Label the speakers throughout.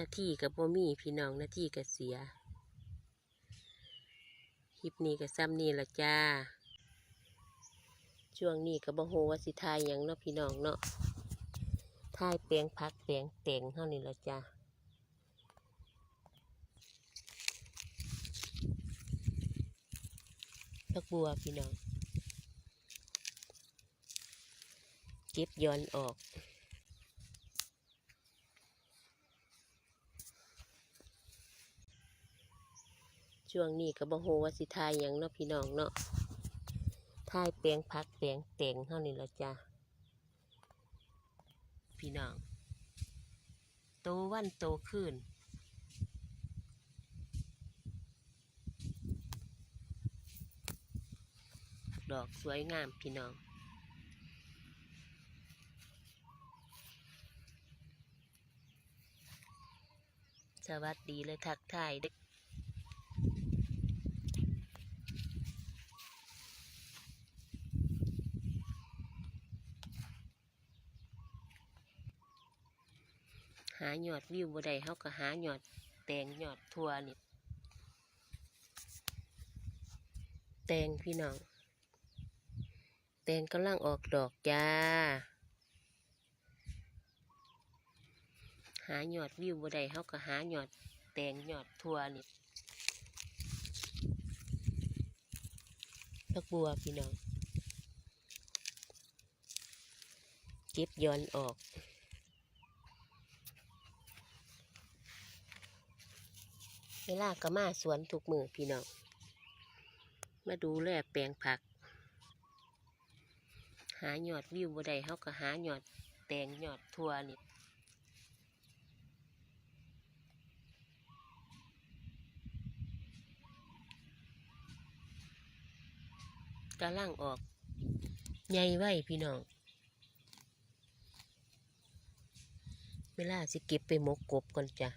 Speaker 1: นาทีกับบ่มีพี่น้องนาทีกับเสีย คลิปนี้กับซ้ำนี่ละจ้า ช่วงนี้กับบ่โฮวสิทายยังเนาะพี่น้องเนาะทายแปลงพักแปลงแต่งเท่านี้ละจ้าพักบัวพี่น้อง เก็บย้อนออก ช่วงนี้ก็บ่โฮว่าสิทายหยังเนาะพี่น้องเนาะทายแปลงพักแปลงแต่งเท่านี้ละจ้ะพี่น้องโตวันโตขึ้นดอกสวยงามพี่น้องสวัสดีเลยทักทายเด้อ หาหยอดวิวบ่ได้เฮาก็หาหยอดแตงหยอดทั่วนี่แตงพี่น้อง แตงกำลังออกดอกจ้า หาหยอดวิวบ่ได้เฮาก็หาหยอดแตงหยอดทั่วนี่ดอกบัวพี่น้อง เก็บย้อนออก เวลาก็มาสวนทุกมือพี่น้อง มาดูแลแปลงผัก หาหยอดวิวบ่ได้เฮาก็หาหยอดแตงหยอดทั่วนี่กำลังออกใหญ่ไว้พี่น้อง เวลาสิเก็บไปหมกกบก่อนจ้ะ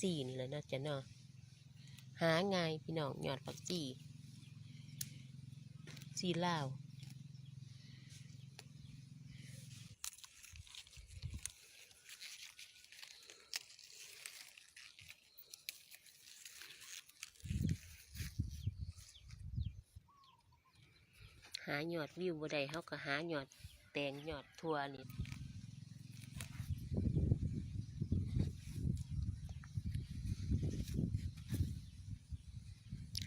Speaker 1: ซี่นี่แหละนะจ้ะเนาะหาง่ายพี่น้องยอดผักซี่ซี่ลาวหาหยอดวิวบ่ได้เฮาก็หาหยอดแตงหยอดทั่วนี่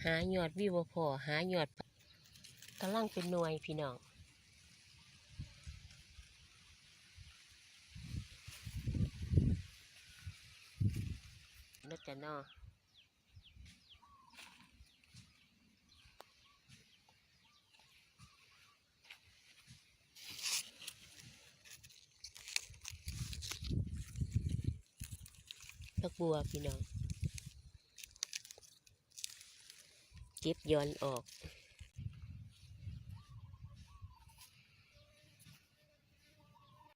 Speaker 1: หายอดวิวพอหายอดกำลังเป็นหน่วยพี่น้องนักจะนอดอกบัวพี่น้อง เก็ บย้อนออก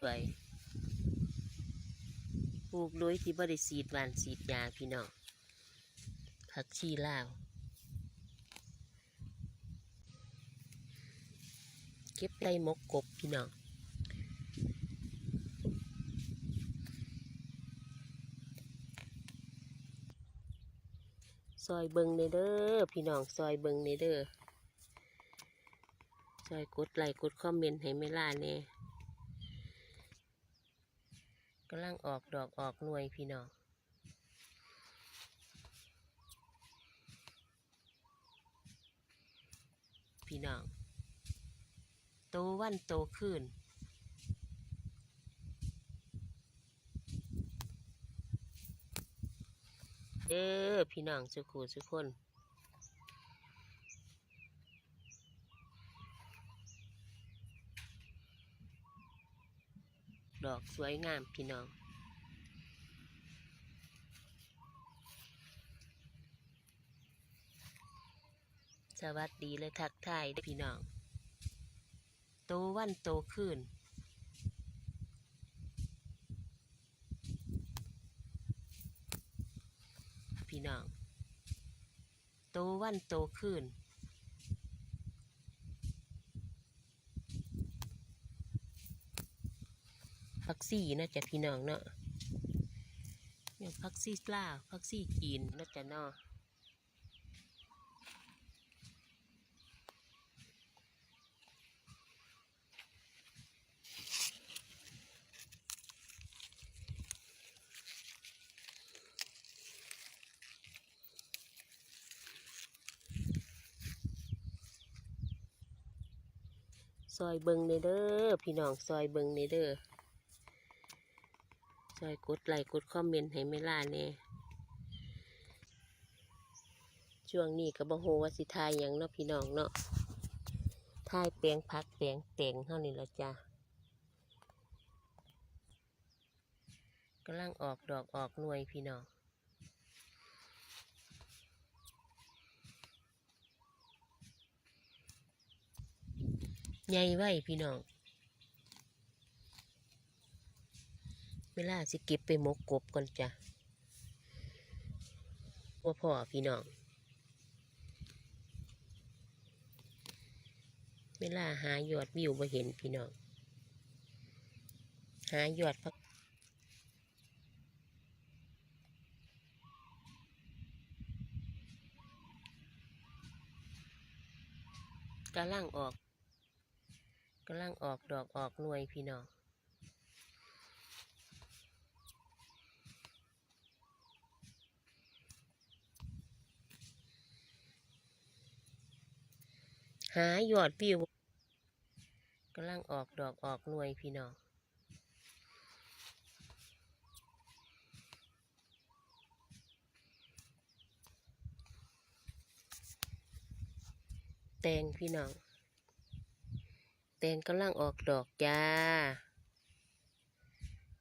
Speaker 1: ไปปลูกโดยที่บริสีดหวานสีดยาพี่น้องผักชีลาวเก็บไก่มกกบพี่น้อง ซอยเบิงในเด้อพี่น้องซอยเบิงในเด้อซอยกดไลค์กดคอมเมนต์ให้ไม่ล่าเน่กำลังออกดอกออกหน่วยพี่น้องพี่น้องโตวันโตขึ้น เด้อพี่น้องสุขูสุคนดอกสวยงามพี่น้องสวัสดีเลยทักทายด้อพี่น้อง โตวันโตขึ้น พี่ น้องโตวันโตขึ้นพักซี่นะจ๊ะพี่น้องเนาะอย่างพักซี่ลาวพักซี่จีนนะจ๊ะเนาะ ซอยเบิงในเด้อพี่น้องซอยเบิงในเด้อซอยกดไลค์กดคอมเมนต์ให้ไม่ล่าแน่ช่วงนี้ก็บ่ฮู้ว่าสิทายหยังเนาะพี่น้องเนาะทายแปลงพักแปลงแต่งเท่านี้ละจ้ะกำลังออกดอกออกหน่วยพี่น้อง ใหญ่ไว้พี่น้อง เวลาสิเก็บไปหมกกบก่อนจ้ะว่าพ่อพี่น้อง เวลาหายอดวิวบ่เห็นพี่น้อง หายอดพักกำลังออก กำลังออกดอกออกหน่วยพี่น้องหายอดวิวกำลังออกดอกออกหน่วยพี่น้องแตงพี่น้อง ตงกำลังออกดอกจ้า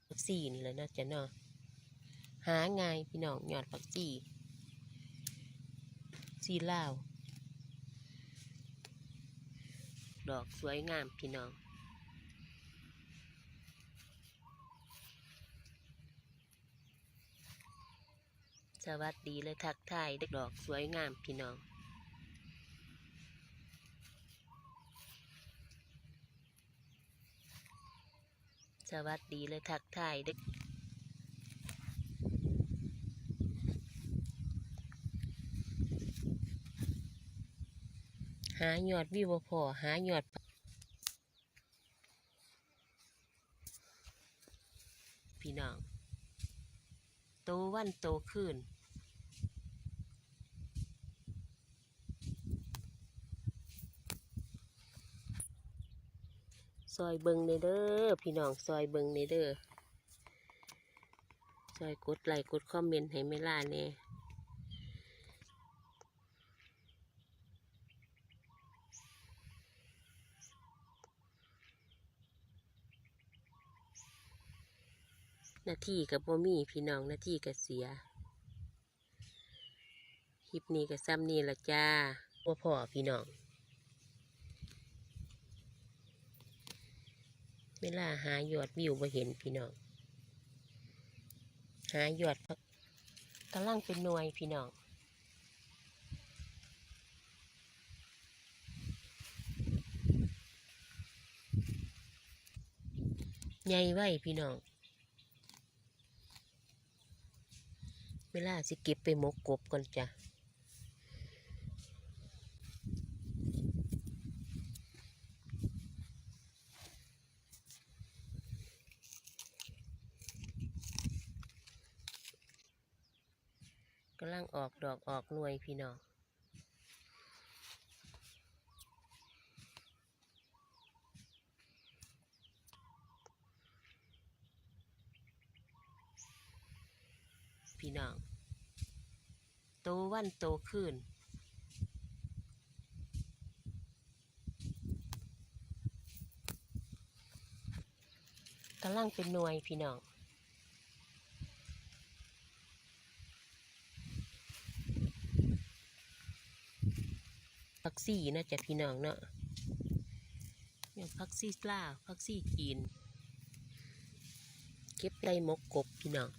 Speaker 1: ผักซี่นี่แหละนะจ้ะเนาะหาง่ายพี่น้องยอดผักซี่ซีลาว ดอกสวยงามพี่น้องสวัสดีเลยทักทายดอกสวยงามพี่น้อง สวัสดีเลยทักทายดึกหายอดวิวพอหายอดพี่น้องโตวันโตขึ้น ซอยเบิงในเด้อพี่น้องซอยเบิงในเด้อซอยกดไลค์กดคอมเมนต์ให้ไม่ล่าแน่หน้าที่กับบ่มีพี่น้องหน้าที่กับเสียคลิปนี้กับซ้ำนี่ละจ้าบ่พอพี่น้อง เวลาหายอดวิวบ่เห็นพี่น้อง หายอดกกำลังเป็นหน่วยพี่น้องใหญ่ไว้พี่น้อง เวลาสิเก็บไปหมกกบก่อนจ้ะ กำลังออกดอกออกหน่วยพี่น้องพี่น้องโตวันโตขึ้นกำลังเป็นหน่วยพี่น้อง พักซี่นะจ๊ะพี่น้องเนาะอย่างพักซี่ลาวพักซี่จีน เก็บได้มกกบพี่น้อง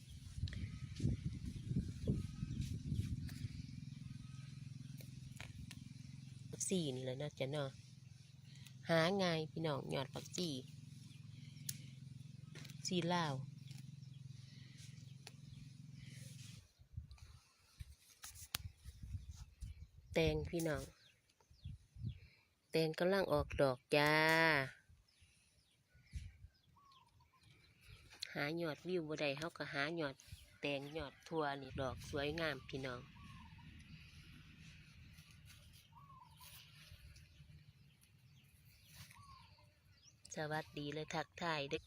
Speaker 1: ฟักซีนี่แหละนาะจ้ะเนาะหาง่ายพี่น้องหยอดผักจีซีลาวแตงพี่น้อง แตงกำลังออกดอกจ้า หาหยอดวิวบ่ได้เขาก็หาหยอดแตงหยอดทั่วนี่ดอกสวยงามพี่น้องสวัสดีเลยทักทายเด็ก